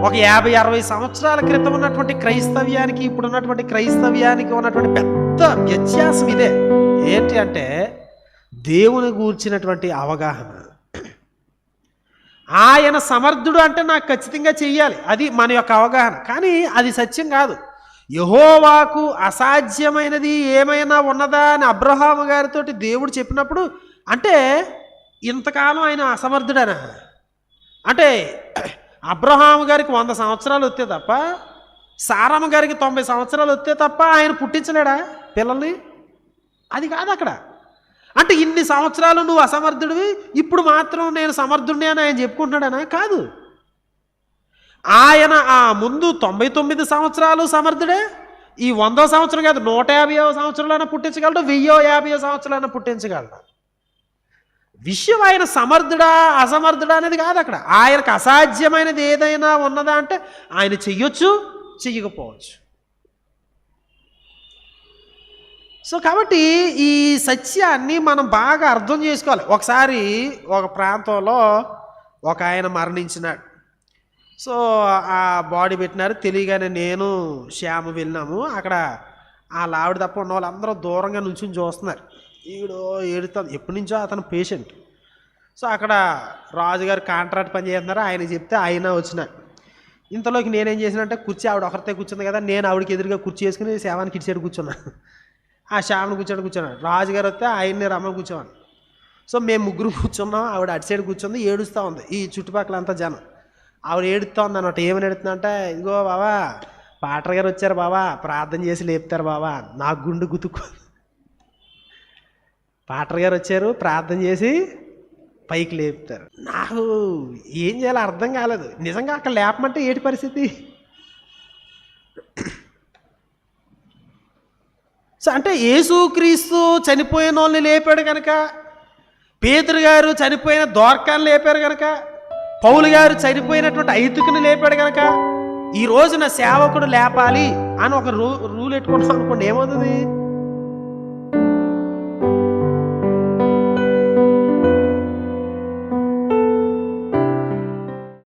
ఒక యాభై అరవై సంవత్సరాల క్రితం ఉన్నటువంటి క్రైస్తవ్యానికి ఇప్పుడు ఉన్నటువంటి క్రైస్తవ్యానికి ఉన్నటువంటి పెద్ద వ్యత్యాసం ఇదే. ఏంటి అంటే దేవుని గూర్చినటువంటి అవగాహన. ఆయన సమర్థుడు అంటే నాకు ఖచ్చితంగా చెయ్యాలి. అది మన యొక్క అవగాహన. కానీ అది సత్యం కాదు. యహోవాకు అసాధ్యమైనది ఏమైనా ఉన్నదా అని అబ్రహాము గారితో దేవుడు చెప్పినప్పుడు అంటే ఇంతకాలం ఆయన అసమర్థుడనా? అంటే అబ్రహాం గారికి వంద సంవత్సరాలు వస్తే తప్ప సారమ్మ గారికి తొంభై సంవత్సరాలు వస్తే తప్ప ఆయన పుట్టించలేడా పిల్లల్ని? అది కాదు అక్కడ. అంటే ఇన్ని సంవత్సరాలు నువ్వు అసమర్థుడివి ఇప్పుడు మాత్రం నేను సమర్థుడిని అని ఆయన చెప్పుకుంటున్నాడనా? కాదు. ఆయన ఆ ముందు తొంభై తొమ్మిది సంవత్సరాలు సమర్థుడే ఈ వందో సంవత్సరం కాదు నూట యాభైవ సంవత్సరాలైనా పుట్టించగలడు వెయ్యో యాభై సంవత్సరాలైనా పుట్టించగలడు. విషయం ఆయన సమర్థుడా అసమర్థుడా అనేది కాదు అక్కడ. ఆయనకు అసాధ్యమైనది ఏదైనా ఉన్నదా అంటే ఆయన చెయ్యొచ్చు చెయ్యకపోవచ్చు. సో కాబట్టి ఈ సత్యాన్ని మనం బాగా అర్థం చేసుకోవాలి. ఒకసారి ఒక ప్రాంతంలో ఒక ఆయన మరణించినాడు. సో ఆ బాడీ పెట్టినారు. తెలియగానే నేను శ్యామ వెళ్ళినాము. అక్కడ ఆ లావిడ తప్ప ఉన్న వాళ్ళందరూ దూరంగా నుంచుని చూస్తున్నారు. ఈవిడ ఏడుతుంది ఎప్పటి నుంచో అతను పేషెంట్ సో అక్కడ రాజుగారు కాంట్రాక్ట్ పని చేస్తున్నారు. ఆయన చెప్తే ఆయన వచ్చిన. ఇంతలోకి నేనేం చేసినంటే కుర్చీ ఆవిడ ఒకరితే కూర్చుంది కదా నేను ఆవిడకి ఎదురుగా కుర్చీ వేసుకుని సేవానికి ఇటు సైడ్ కూర్చున్నా. ఆ శ్యామను కూర్చోడు కూర్చున్నాడు. రాజుగారు వస్తే ఆయన్ని రమ్మని కూర్చోవాను సో మేము ముగ్గురు కూర్చున్నాం. ఆవిడ అటు సైడ్ కూర్చుంది. ఏడుస్తూ ఉంది. ఈ చుట్టుపక్కల అంతా జనం. ఆవిడ ఏడుస్తూ ఉంది అన్నమాట. ఏమని ఏడుతుందంటే ఇదిగో బావా పాటర్ గారు వచ్చారు బావా ప్రార్థన చేసి లేపుతారు బావా. నా గుండు గుతుక్కు పాటర్ గారు వచ్చారు ప్రార్థన చేసి పైకి లేపుతారు. నాకు ఏం చేయాలో అర్థం కాలేదు. నిజంగా అక్కడ లేపమంటే ఏటి పరిస్థితి? సో అంటే యేసుక్రీస్తు చనిపోయిన వాళ్ళని లేపాడు కనుక పేతురు గారు చనిపోయిన దోర్కాన్ని లేపారు కనుక పౌలు గారు చనిపోయినటువంటి ఐతుకుని లేపాడు కనుక ఈ రోజున సేవకుడు లేపాలి అని ఒక రూ రూల్ పెట్టుకుంటాం అనుకోండి ఏమవుతుంది?